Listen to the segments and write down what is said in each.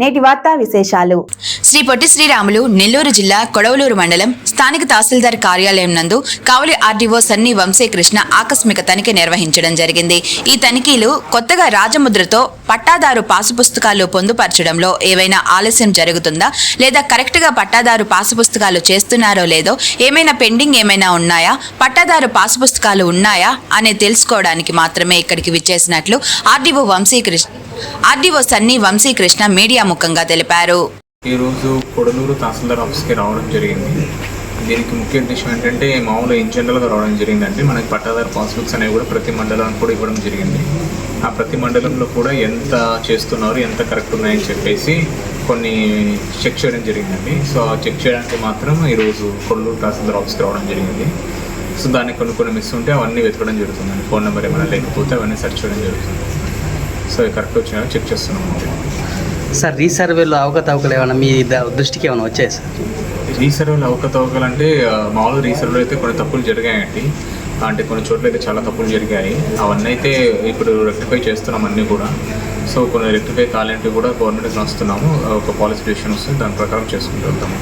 నేటి వార్తా విశేషాలు. శ్రీ పొట్టి శ్రీరాములు నెల్లూరు జిల్లా కొడవలూరు మండలం స్థానిక తహసీల్దార్ కార్యాలయం నందు కావలి ఆర్డీఓ సన్ని వంశీకృష్ణ ఆకస్మిక తనిఖీ నిర్వహించడం జరిగింది. ఈ తనిఖీలు కొత్తగా రాజముద్రతో పట్టాదారు పాసు పుస్తకాలు పొందుపరచడంలో ఏవైనా ఆలస్యం జరుగుతుందా? లేదా కరెక్ట్గా పట్టాదారు పాసు పుస్తకాలు చేస్తున్నారో లేదో? ఏమైనా పెండింగ్ ఏమైనా ఉన్నాయా? పట్టాదారు పాసు పుస్తకాలు ఉన్నాయా? అనే తెలుసుకోవడానికి మాత్రమే ఇక్కడికి విచ్చేసినట్లు ఆర్డీఓ వంశీకృష్ణ ఆర్డీఓ సన్ని వంశీకృష్ణ మీడియా ముఖంగా తెలిపారు. ఈరోజు కొడలూరు తహసీల్దార్ ఆఫీస్కి రావడం జరిగింది. దీనికి ముఖ్య ఉద్దేశం ఏంటంటే మామూలుగా ఇన్ జనరల్గా రావడం జరిగిందంటే మనకి పట్టాదారు పాస్బుక్స్ అనేవి కూడా ప్రతి మండలానికి కూడా ఇవ్వడం జరిగింది. ఆ ప్రతి మండలంలో కూడా ఎంత చేస్తున్నారు ఎంత కరెక్ట్ ఉన్నాయని చెప్పేసి కొన్ని చెక్ చేయడం జరిగిందండి. సో ఆ చెక్ చేయడానికి మాత్రం ఈరోజు కొడలూరు తహసీల్దార్ ఆఫీస్కి రావడం జరిగింది. సో దానికి కొన్ని కొన్ని మిస్ ఉంటే అవన్నీ వెతకడం జరుగుతుందండి. ఫోన్ నెంబర్ ఏమైనా లేకపోతే అవన్నీ సెర్చ్ చేయడం జరుగుతుంది. సో కరెక్ట్ వచ్చినాయో చెక్ చేస్తున్నాం. సార్ రీసర్వేలో అవకతవకలు ఏమైనా మీ దృష్టికి ఏమైనా వచ్చాయి సార్? రీసర్వేలు అవకతవకలు అంటే ఆ, మామూలు రీసర్వేలు అయితే కొన్ని తప్పులు జరిగాయండి. అంటే కొన్ని చోట్ల అయితే చాలా తప్పులు జరిగాయి. అవన్నీ అయితే ఇప్పుడు రెక్టిఫై చేస్తున్నాం అన్నీ కూడా. సో కొన్ని రెక్టిఫై కావాలంటే కూడా గవర్నమెంట్ వస్తున్నాము ఒక పాలసీ డిసిషన్ వస్తుంది. దాని ప్రకారం చేసుకుంటూ వెళ్తాము.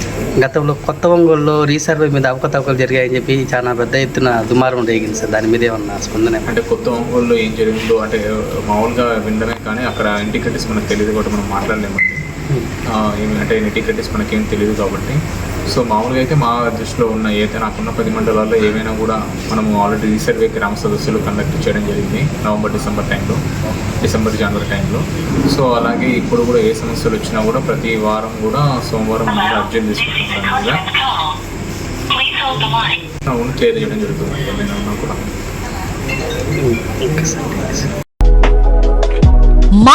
గతంలో కొత్త ఒంగోలులో రీసర్వే మీద అవకతవకలు జరిగాయని చెప్పి చాలా పెద్ద ఎత్తున దుమారం రేగింది సార్. దాని మీద ఏమన్నా స్పందన? అంటే కొత్త ఒంగోలులో ఏం జరిగిందో అంటే మామూలుగా వినడమే కానీ అక్కడ ఇంటిగ్రిటీస్ మనకు తెలియదు కాబట్టి మనం మాట్లాడలేమండి ఏమంటే ఎన్ని టికెట్స్ మనకేం తెలియదు కాబట్టి. సో మామూలుగా అయితే మా దృష్టిలో ఉన్న ఏదైతే నాకున్న పది మండలాల్లో ఏమైనా కూడా మనము ఆల్రెడీ రీసర్వే గ్రామ సదస్సులు కండక్ట్ చేయడం జరిగింది నవంబర్ డిసెంబర్ టైంలో డిసెంబర్ జనవరి టైంలో సో అలాగే ఇప్పుడు కూడా ఏ సమస్యలు వచ్చినా కూడా ప్రతి వారం కూడా సోమవారం అర్జెంట్ తీసుకుంటున్నాను మీద క్లియర్ చేయడం జరుగుతుంది. ఏమైనా ఉన్నా కూడా.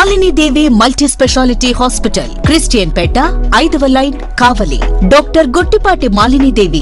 Malinidevi multi speciality hospital Christian Peta ఐదవ line Kavali. Doctor Guttipati Malinidevi